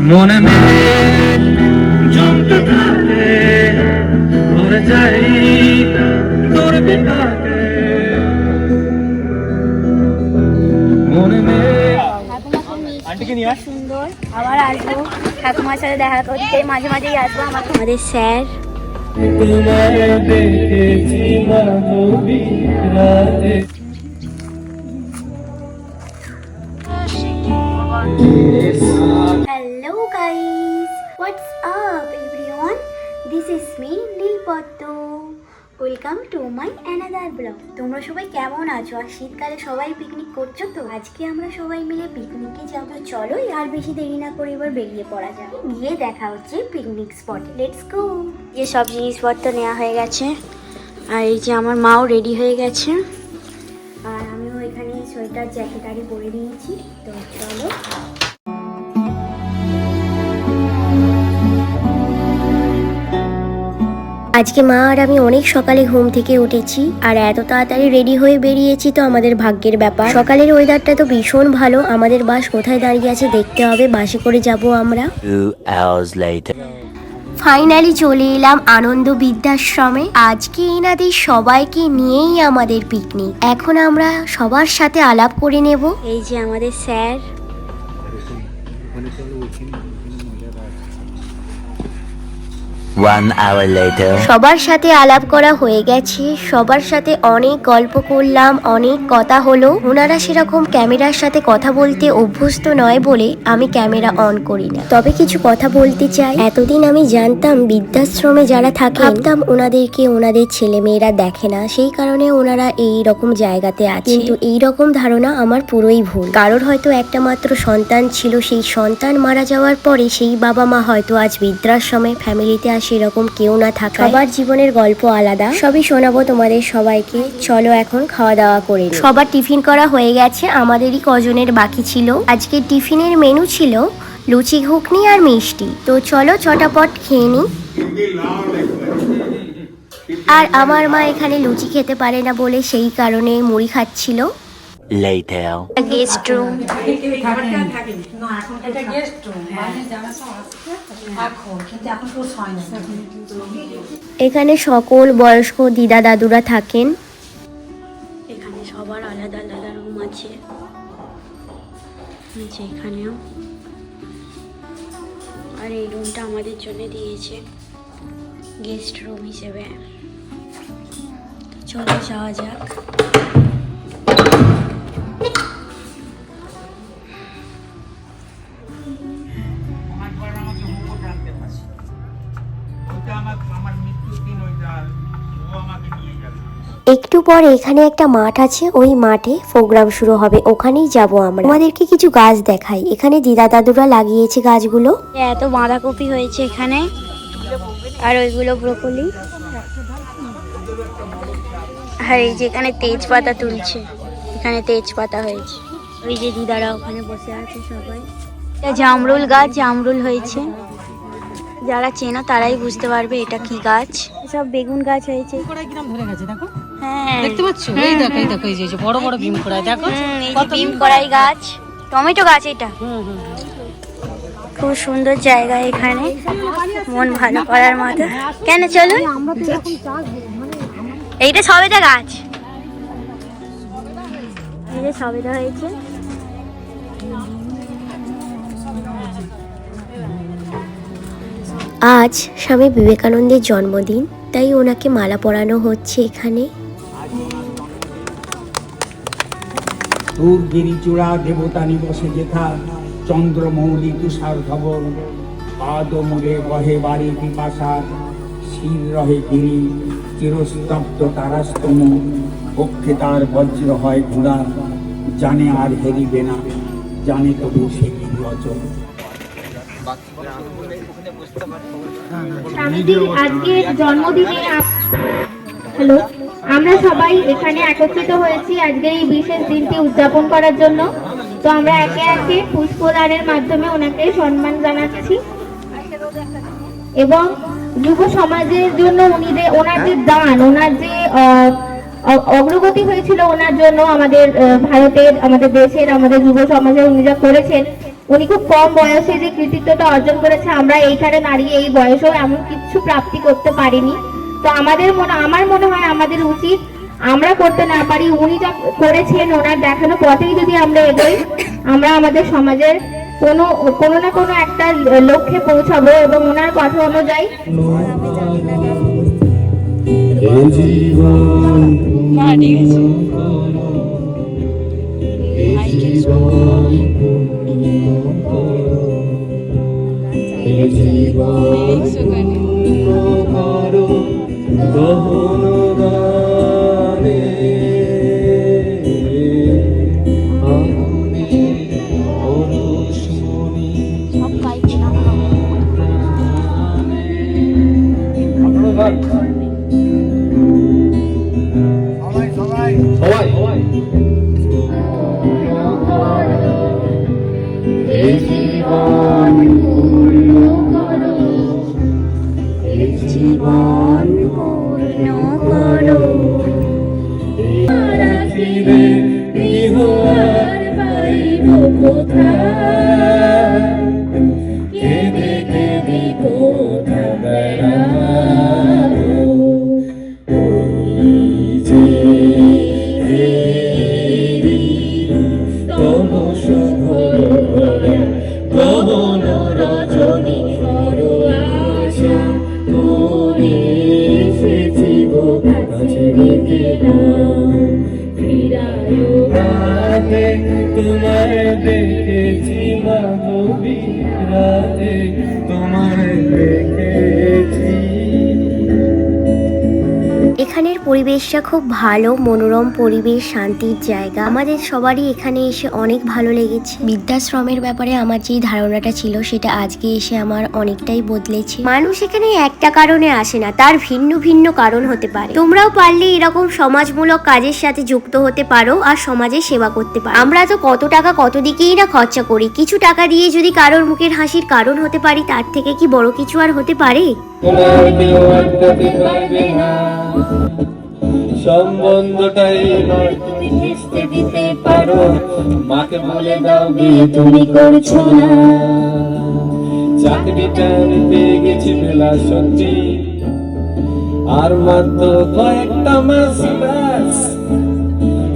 মনে ভরে যাই তোর বিপাকে। মনে সুন্দর। আবার আসব। ঠাকুমার সাথে দেখা করতে। মাঝে মাঝেই আসব আমার আমাদের স্যার। তোমায় দেখেছি মাধবী রাতে। My another blog. তোমরা সবাই কেমন আছো? আর শীতকালে সবাই পিকনিক করছ তো? আজকে আমরা সবাই মিলে পিকনিকে যাব। চলো আর বেশি দেরি না করে এবার বেরিয়ে পড়া যাবে গিয়ে দেখা হচ্ছে পিকনিক স্পটে লেটস গো যে সব জিনিসপত্র নেওয়া হয়ে গেছে, আর এই যে আমার মাও রেডি হয়ে গেছে। আর আমিও এখানে সোয়েটার জ্যাকেট আরে পরে নিয়েছি। তো চলো। আজকে মা আর আমি অনেক সকালে ঘুম থেকে উঠেছি আর এত তাড়াতাড়ি রেডি হয়ে বেরিয়েছি তো আমাদের ভাগ্যের ব্যাপার। সকালের ওয়েদারটা তো ভীষণ ভালো আমাদের বাস কোথায় দাঁড়িয়ে আছে দেখতে হবে বাসে করে যাব আমরা. ফাইনালি চলে এলাম আনন্দ বৃদ্ধাশ্রমে আজকে এনাদের সবাইকে নিয়েই আমাদের পিকনিক এখন আমরা সবার সাথে আলাপ করে নেব। এই যে আমাদের স্যার. সবার সাথে আলাপ করা হয়ে গেছে, সবার সাথে অনেক গল্প করলাম, অনেক কথা হলো। ওনারা সেরকম ক্যামেরার সাথে কথা বলতে অভ্যস্ত নয় বলে আমি ক্যামেরা অন করি না। তবে কিছু কথা বলতে চাই। এতদিন আমি জানতাম বৃদ্ধাশ্রমে যারা থাকে, ভাবতাম ওনাদেরকে ওনাদের ছেলে মেয়েরা দেখে না। সেই কারণে ওনারা এই রকম জায়গাতে আছে। কিন্তু এই রকম ধারণা আমার পুরোই ভুল। কারোর হয়তো একটা মাত্র সন্তান ছিল, সেই সন্তান মারা যাওয়ার পরে সেই বাবা মা হয়তো আজ বৃদ্ধাশ্রমে ফ্যামিলিতে আর সেরকম কেউ না থাকা সবার জীবনের গল্প আলাদা। সবই শোনাবো তোমাদের সবাইকে। চলো এখন খাওয়া দাওয়া করে সবার টিফিন করা হয়ে গেছে আমাদেরই কজনের বাকি ছিল। আজকে টিফিনের মেনু ছিল লুচি ঘুগনি আর মিষ্টি। তো চলো চটাপট খেয়ে নিই। আর আমার মা এখানে লুচি খেতে পারে না বলে সেই কারণে মুড়ি খাচ্ছিল। Later. গেস্ট রুম এখানে সকল বয়স্ক দিদা দাদুরা থাকেন। এখানে সবার আলাদা আলাদা রুম আছে। এখানেও। আর এই রুমটা আমাদের জন্য দিয়েছে গেস্ট রুম হিসেবে। চলো যাওয়া যাক। একটু পরে এখানে একটা মাঠ আছে ওই মাঠে প্রোগ্রাম শুরু হবে ওখানেই যাব আমরা। আমাদেরকে কিছু গাছ দেখাই। এখানে দিদা দাদুরা লাগিয়েছে গাছগুলো। এত বাঁধাকপি হয়েছে এখানে। আর ওইগুলো ব্রোকলি। আর এই যে এখানে তেজপাতা তুলছে। এখানে তেজপাতা হয়েছে। ওই যে দিদারা ওখানে বসে আছে সবাই। এটা জামরুল গাছ জামরুল হয়েছে। যারা চেনো তারাই বুঝতে পারবে এটা কি গাছ। সব বেগুন গাছ হয়েছে। দেখো। দেখতে পাচ্ছ? এই দেখো এই দেখো এই যে বড় বড় ভীম কড়াই। দেখো এই কড়াই গাছ টমেটো গাছ এটা। খুব সুন্দর জায়গা এখানে মন ভালো করার মতো। কেন চলুন। এইটা সবেদা গাছ। এই যে সবেদা হয়েছে। আজ স্বামী বিবেকানন্দের জন্মদিন তাই ওনাকে মালা পরানো হচ্ছে এখানে। দূর গিরিচূড়া দেবতা নিবসে যেথা, চন্দ্রমৌলি তুষার ধবল। পাদ বহে বাড়ি পিপাসার শির রহে গিরি চিরস্তব্ধ তারাস্তম পক্ষে তার বজ্র হয় ঘোড়া, জানে আর হেরিবে না, জানে তবু সে কি অচল হ্যালো? আমরা সবাই এখানে একত্রিত হয়েছি আজকের এই বিশেষ দিনটি উদযাপন করার জন্য। তো আমরা একে একে পুষ্পদানের মাধ্যমে ওনাকে সম্মান জানাচ্ছি। এবং যুব সমাজের জন্য উনি যে, ওনার যে দান, ওনার যে অগ্রগতি হয়েছিল ওনার জন্য আমাদের ভারতের, আমাদের দেশের, আমাদের যুব সমাজে উনি যা করেছেন, উনি খুব কম বয়সে যে কৃতিত্বটা অর্জন করেছে, আমরা এইখানে দাঁড়িয়ে এই বয়সেও এমন কিছু প্রাপ্তি করতে পারিনি। তো আমাদের মনে আমার মনে হয় আমাদের উচিত আমরা করতে না পারি উনি যা করেছেন ওনার দেখানো পথেই যদি আমরা এগোই আমরা আমাদের সমাজের কোনো কোনো না কোনো একটা লক্ষ্যে পৌঁছাবো এবং ওনার কথা অনুযায়ী জীবন গহন গানে আমি সবাই। সবাই। পরিবেশটা খুব ভালো মনোরম পরিবেশ শান্তির জায়গা আমাদের সবারই এখানে এসে অনেক ভালো লেগেছে বৃদ্ধাশ্রমের ব্যাপারে আমার যেই ধারণাটা ছিল সেটা আজকে এসে আমার অনেকটাই বদলেছে মানুষ এখানে একটা কারণে আসে না তার ভিন্ন ভিন্ন কারণ হতে পারে তোমরাও পারলে এরকম সমাজমূলক কাজের সাথে যুক্ত হতে পারো আর সমাজে সেবা করতে পারো আমরা তো কত টাকা কত দিকেই না খরচা করি কিছু টাকা দিয়ে যদি কারোর মুখের হাসির কারণ হতে পারি তার থেকে কি বড় কিছু আর হতে পারে সম্বন্ধটাই কিস্তি দিতে পারো মাকে বলে দাও বিয়ে তুমি করছ না। চাকরিটা পেয়ে গেছি বেলা সত্যি। আর মাত্র কয়েকটা মাস ব্যাস।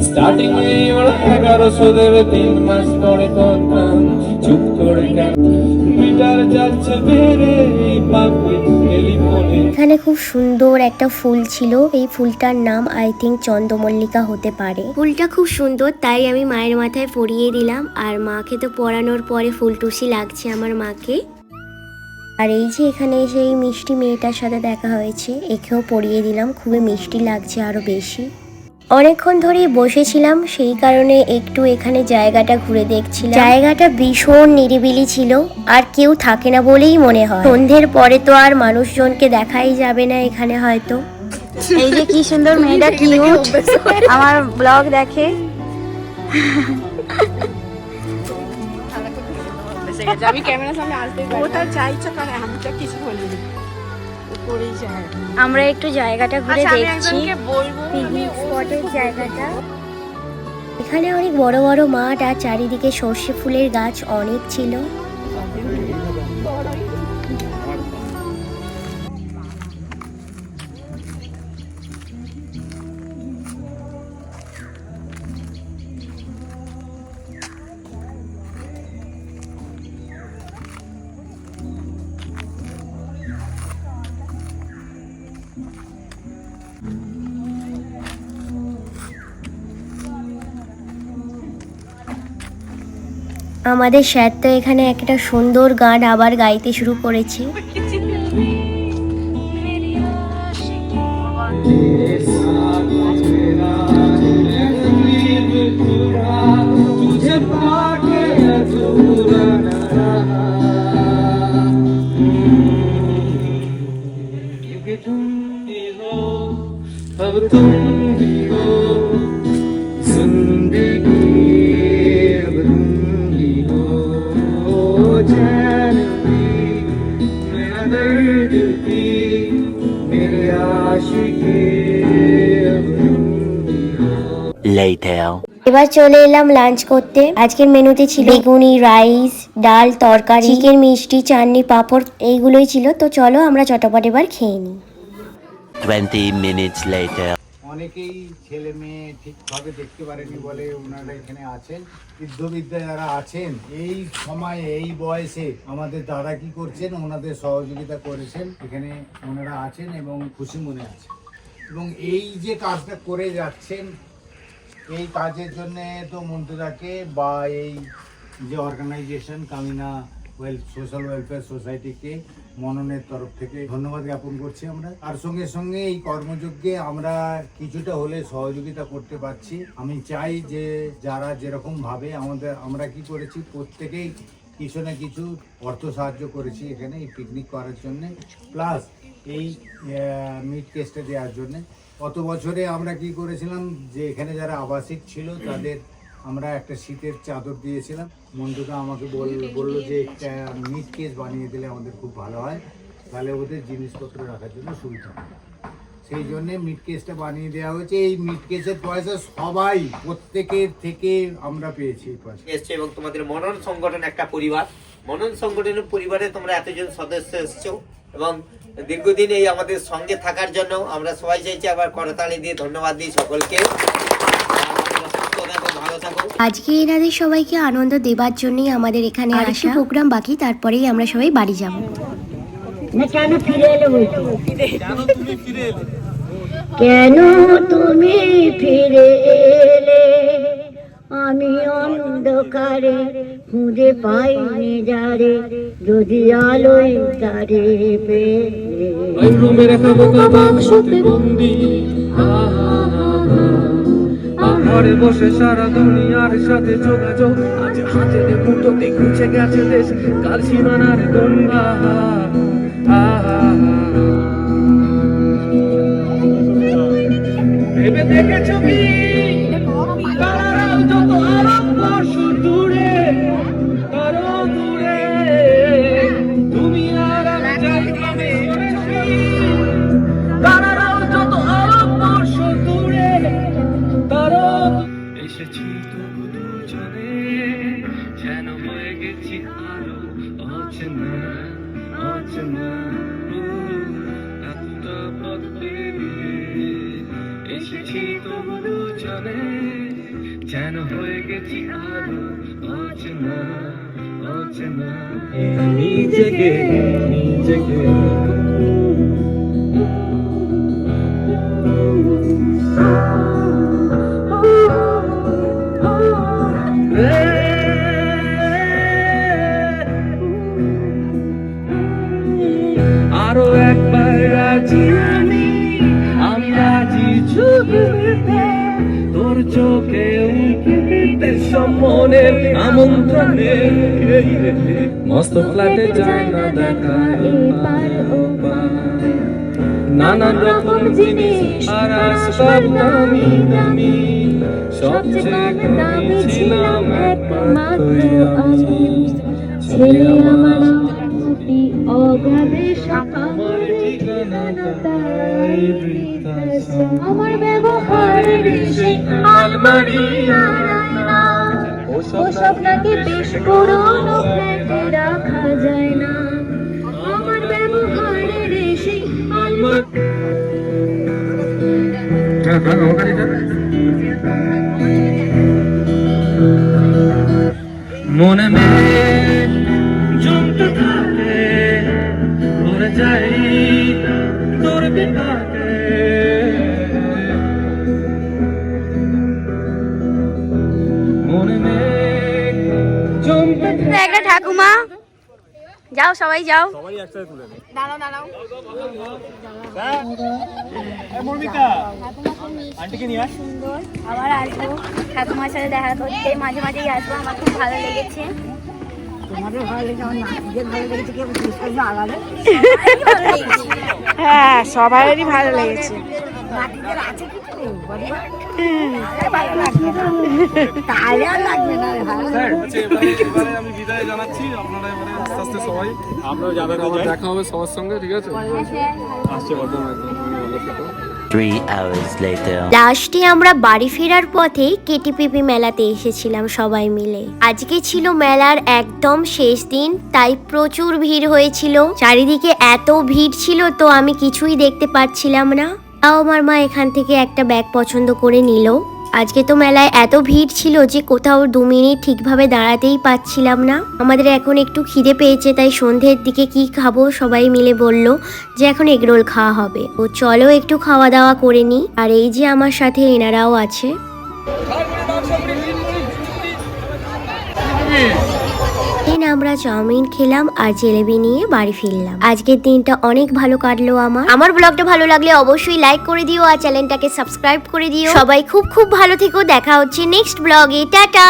স্টার্টিং এ ওরা এগারোশো দেবে, তিন মাস পরে কনফার্ম চুপ করে এখানে খুব সুন্দর একটা ফুল ছিল এই ফুলটার নাম আই থিঙ্ক চন্দ্রমল্লিকা হতে পারে। ফুলটা খুব সুন্দর তাই আমি মায়ের মাথায় পরিয়ে দিলাম। আর মাকে তো পরানোর পরে ফুল টুসি লাগছে আমার মাকে। আর এই যে এখানে সেই মিষ্টি মেয়েটার সাথে দেখা হয়েছে একেও পরিয়ে দিলাম খুবই মিষ্টি লাগছে আরও বেশি। অনেকক্ষণ ধরেই বসেছিলাম সেই কারণে একটু এখানে জায়গাটা ঘুরে দেখছিলাম। জায়গাটা ভীষণ নিরিবিলি ছিল আর কেউ থাকে না বলেই মনে হয়। সন্ধ্যের পরে তো আর মানুষজনকে দেখাই যাবে না এখানে হয়তো। এই যে কি সুন্দর মেয়েটা কিউট আমার ব্লগ দেখে আমি ক্যামেরার সামনে আসতেই পারি ওটা চাইছো কারণ আমি তো কিছু বলিনি। করেই যায়। আমরা একটু জায়গাটা ঘুরে আচ্ছা দেখছি। পিকনিক স্পটের জায়গাটা। এখানে অনেক বড় বড় মাঠ আর চারিদিকে সর্ষে ফুলের গাছ অনেক ছিল। আমাদের স্যার তো এখানে একটা সুন্দর গান আবার গাইতে শুরু করেছে you. এবার চলে এলাম লাঞ্চ করতে। আজকের মেনুতে ছিল বেগুনি রাইস ডাল তরকারি চিকেন মিষ্টি চাটনি পাঁপড় এইগুলোই ছিল। তো চলো আমরা চটপট এবার খেয়ে নিই। 20 minutes later. অনেকেই ছেলে মেয়ে ঠিকভাবে দেখতে পারেনি বলে ওনারা এখানে আছেন। বৃদ্ধবিদ্যা যারা আছেন, এই সময়ে, এই বয়সে আমাদের দাদা কি করছেন, ওনাদের সহযোগিতা করেছেন। এখানে ওনারা আছেন এবং খুশি মনে আছেন। এবং এই যে কাজটা করে যাচ্ছেন, এই কাজের জন্য তো মন্ত্রীদাকে বা এই যে অর্গানাইজেশন কামিনা ওয়েল সোশ্যাল ওয়েলফেয়ার সোসাইটিকে মননের তরফ থেকে ধন্যবাদ জ্ঞাপন করছি আমরা। আর সঙ্গে সঙ্গে এই কর্মযজ্ঞে আমরা কিছুটা হলে সহযোগিতা করতে পারছি। আমি চাই যে যারা যেরকম ভাবে আমাদের আমরা কি করেছি, প্রত্যেকেই কিছু না কিছু অর্থ সাহায্য করেছি এখানে এই পিকনিক করার জন্যে। প্লাস এই মিট কেসটা দেওয়ার জন্যে। গত বছরে আমরা কি করেছিলাম যে এখানে যারা আবাসিক ছিল তাদের আমরা একটা শীতের চাদর দিয়েছিলাম। মন্টুকা আমাকে বল বলল যে একটা মিট কেস বানিয়ে দিলে আমাদের খুব ভালো হয়। তাহলে ওদের জিনিসপত্র রাখার জন্য সুবিধা হবে সেই জন্যে মিট কেসটা বানিয়ে দেওয়া হয়েছে। এই মিট কেসের পয়সা সবাই প্রত্যেকের থেকে আমরা পেয়েছি এই পয়সা। এসছে এবং তোমাদের মনন সংগঠন একটা পরিবার। মনন সংগঠনের পরিবারে তোমরা এতজন সদস্য এসছো এবং দীর্ঘদিন এই আমাদের সঙ্গে থাকার জন্য আমরা সবাই চাইছি আবার করতালি দিয়ে ধন্যবাদ দিই সকলকে আর সুস্থ থাকো ভালো থাকো আজকে এনাদের সবাইকে আনন্দ দেবার জন্যই আমাদের এখানে আসা প্রোগ্রাম বাকি তারপরেই আমরা সবাই বাড়ি যাব। কেন তুমি ফিরে এলে? আমি অন্ধকারে খুঁজে পাইনি যারে যদি আলোয় তারে পেলে। ওই রুমে রাখা বোকা বাক্সতে বন্দি। ঘরে বসে সারা দুনিয়ার সাথে যোগাযোগ। আজ হাতের মুঠোতে ঘুচে গেছে দেশ, কাল সীমানার গঙ্গা। ভেবে দেখেছ কি? নিজেকে নিজেকে। আরও একবার রাজি আমি আমি রাজি ছুটিতে তোর চোখে উঁকি দিতে সম্মনের আমন্ত্রণে মস্ত ফ্ল্যাটে যায় না দেখা নানান রকম জিনিস আর আসবাব নামি দামি সবচেয়ে দামি ছিলাম একমাত্র আমি। ছেলে আমার অগাধে। আমার ব্যবহারের আলমারি ওসব নাকি বেশ পুরনো ঠাকুমা। যাও সবাই যাও। দাঁড়াও দাঁড়াও। আবার আসব। ঠাকুমার সাথে দেখা করতে। মাঝে মাঝেই আসব। আমার খুব ভালো লেগেছে। হ্যাঁ সবারই ভালো লেগেছে। লাস্টে আমরা বাড়ি ফেরার পথে কেটিপিপি মেলাতে এসেছিলাম সবাই মিলে। আজকে ছিল মেলার একদম শেষ দিন, তাই প্রচুর ভিড় হয়েছিল। চারিদিকে এত ভিড় ছিল তো আমি কিছুই দেখতে পাচ্ছিলাম না। আমার মা এখান থেকে একটা ব্যাগ পছন্দ করে নিল। আজকে তো মেলায় এত ভিড় ছিল যে কোথাও দু মিনিট ঠিকভাবে দাঁড়াতেই পাচ্ছিলাম না। আমাদের এখন একটু খিদে পেয়েছে, তাই সন্ধ্যের দিকে কি খাব সবাই মিলে বলল যে এখন এগরোল খাওয়া হবে। ও চলো একটু খাওয়া দাওয়া করে নি। আর এই যে আমার সাথে এনারাও আছে। আমরা চাউমিন খেলাম আর জেলেবি নিয়ে বাড়ি ফিরলাম। আজকের দিনটা অনেক ভালো কাটলো আমার। আমার ব্লগটা ভালো লাগলে অবশ্যই লাইক করে দিও আর চ্যানেলটাকে সাবস্ক্রাইব করে দিও। সবাই খুব খুব ভালো থেকো। দেখা হচ্ছে নেক্সট ব্লগে টাটা!